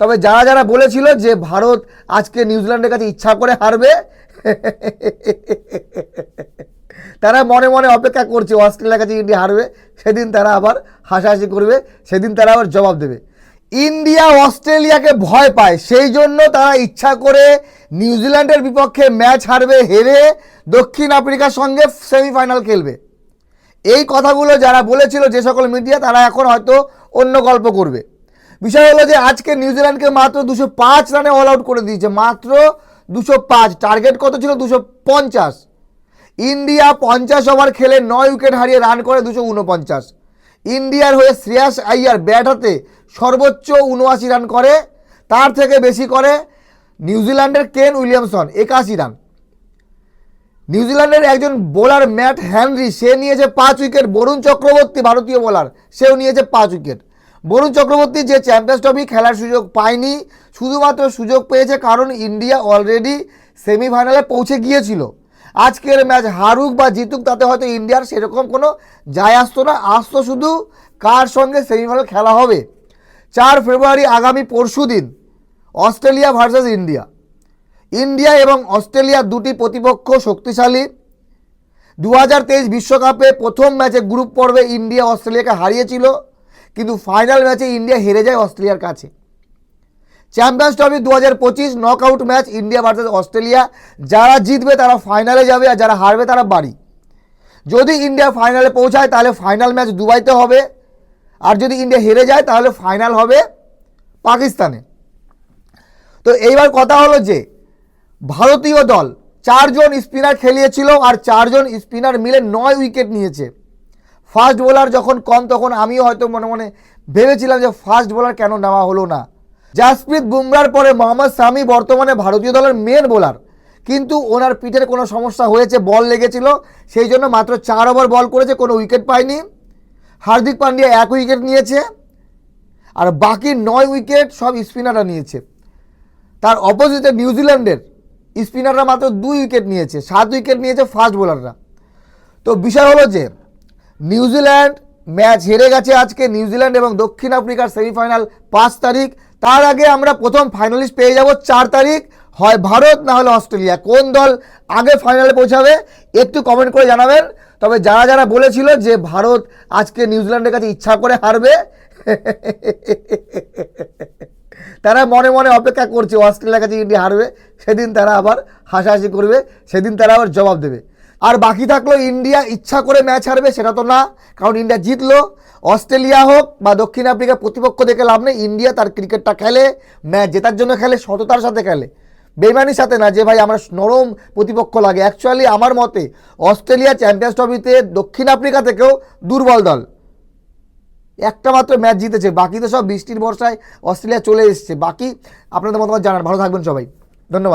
তবে যারা যারা বলেছিল যে ভারত আজকে নিউজিল্যান্ডের কাছে ইচ্ছা করে হারবে, তারা মনে মনে অপেক্ষা করছে অস্ট্রেলিয়ার কাছে ইন্ডিয়া হারবে, সেদিন তারা আবার হাসাহাসি করবে, সেদিন তারা আবার জবাব দেবে। ইন্ডিয়া অস্ট্রেলিয়াকে ভয় পায়, সেই জন্য তারা ইচ্ছা করে নিউজিল্যান্ডের বিপক্ষে ম্যাচ হারবে, হেরে দক্ষিণ আফ্রিকার সঙ্গে সেমিফাইনাল খেলবে। এই কথাগুলো যারা বলেছিল যে সকল মিডিয়া, তারা এখন হয়তো অন্য গল্প করবে। বিষয় হলো যে আজকে নিউজিল্যান্ডকে মাত্র দুশো পাঁচ রানে অল আউট করে দিয়েছে, মাত্র দুশো পাঁচ। টার্গেট কত ছিল? দুশো পঞ্চাশ। ইন্ডিয়া পঞ্চাশ ওভার খেলে নয় উইকেট হারিয়ে রান করে দুশো উনপঞ্চাশ। ইন্ডিয়ার হয়ে শ্রেয়াস আইয়ার ব্যাট হাতে সর্বোচ্চ উনআশি রান করে, তার থেকে বেশি করে নিউজিল্যান্ডের কেন উইলিয়ামসন, একাশি রান নিউজিল্যান্ডের একজন বোলার ম্যাট হ্যানরি সে নিয়েছে পাঁচ উইকেট বরুণ চক্রবর্তী, ভারতীয় বোলার সেও নিয়েছে পাঁচ উইকেট বরুণ চক্রবর্তী যে চ্যাম্পিয়ন্স ট্রফি খেলার সুযোগ পায়নি, শুধুমাত্র সুযোগ পেয়েছে কারণ ইন্ডিয়া অলরেডি সেমিফাইনালে পৌঁছে গিয়েছিল। আজকের ম্যাচ হারুক বা জিতুক, তাতে হয়তো ইন্ডিয়ার সেরকম কোনো যায় আসতো না। আসতো শুধু কার সঙ্গে সেমিফাইনাল খেলা হবে। চার ফেব্রুয়ারি আগামী পরশু দিন, অস্ট্রেলিয়া ভার্সেস ইন্ডিয়া। ইন্ডিয়া এবং অস্ট্রেলিয়া দুটি প্রতিপক্ষ শক্তিশালী। দু বিশ্বকাপে প্রথম ম্যাচে গ্রুপ পর্বে ইন্ডিয়া অস্ট্রেলিয়াকে হারিয়েছিল। কিন্তু ফাইনাল ম্যাচে ইন্ডিয়া হেরে যায় অস্ট্রেলিয়ার কাছে। চ্যাম্পিয়ন্স ট্রফি দু হাজার পঁচিশ knockout match India versus Australia. যারা জিতবে তারা ফাইনালে যাবে আর যারা হারবে তারা বাড়ি। যদি ইন্ডিয়া ফাইনালে পৌঁছায় তাহলে ফাইনাল ম্যাচ দুবাইতে হবে। আর যদি ইন্ডিয়া হেরে যায় তাহলে ফাইনাল হবে পাকিস্তানে। তো এইবার কথা হলো যে, ভারতীয় দল চারজন স্পিনার খেলিয়েছিল আর চারজন স্পিনার মিলে নয় উইকেট নিয়েছে। ফাস্ট বোলার যখন কম, তখন আমিও হয়তো মনে মনে ভেবেছিলাম যে ফাস্ট বোলার কেন নেওয়া হলো না। জাসপ্রীত বুমরার পরে মোহাম্মদ সামি বর্তমানে ভারতীয় দলের মেন বোলার কিন্তু ওনার পিঠের কোনো সমস্যা হয়েছে, বল লেগেছিল, সেই জন্য মাত্র চার ওভার বল করেছে, কোনো উইকেট পায়নি। হার্দিক পান্ডিয়া এক উইকেট নিয়েছে, আর বাকি নয় উইকেট সব স্পিনাররা নিয়েছে। তার অপোজিটে নিউজিল্যান্ডের স্পিনাররা মাত্র দুই উইকেট নিয়েছে, সাত উইকেট নিয়েছে ফাস্ট বোলাররা। তো বিষয় হলো যে নিউজিল্যান্ড ম্যাচ হেরে গেছে আজকে নিউজিল্যান্ড এবং দক্ষিণ আফ্রিকার সেমিফাইনাল পাঁচ তারিখ। তার আগে আমরা প্রথম ফাইনালিস্ট পেয়ে যাব চার তারিখ। হয় ভারত, না হলে অস্ট্রেলিয়া। কোন দল আগে ফাইনালে পৌঁছাবে একটু কমেন্ট করে জানাবেন। তবে যারা যারা বলেছিল যে ভারত আজকে নিউজিল্যান্ডের কাছে ইচ্ছা করে হারবে, তারা মনে মনে অপেক্ষা করছে, অস্ট্রেলিয়ার কাছে ইন্ডিয়া হারবে, সেদিন তারা আবার হাসাহাসি করবে, সেদিন তারা আবার জবাব দেবে। আর বাকি থাকল ইন্ডিয়া ইচ্ছা করে ম্যাচ হারবে, সেটা তো না। কারণ ইন্ডিয়া জিতলো। অস্ট্রেলিয়া হোক বা দক্ষিণ আফ্রিকা, প্রতিপক্ষ দেখে লাভ নেই। ইন্ডিয়া তার ক্রিকেটটা খেলে, ম্যাচ জেতার জন্য খেলে, সততার সাথে খেলে। বেমানির সাথে না যে ভাই আমার নরম প্রতিপক্ষ লাগে। অ্যাকচুয়ালি আমার মতে অস্ট্রেলিয়া চ্যাম্পিয়ন্স ট্রফিতে দক্ষিণ আফ্রিকা থেকেও দুর্বল দল। একটা মাত্র ম্যাচ জিতেছে। বাকি তো সব বৃষ্টির বর্ষায় অস্ট্রেলিয়া চলে এসছে। বাকি আপনাদের মতামত জানান। ভালো থাকবেন সবাই। ধন্যবাদ।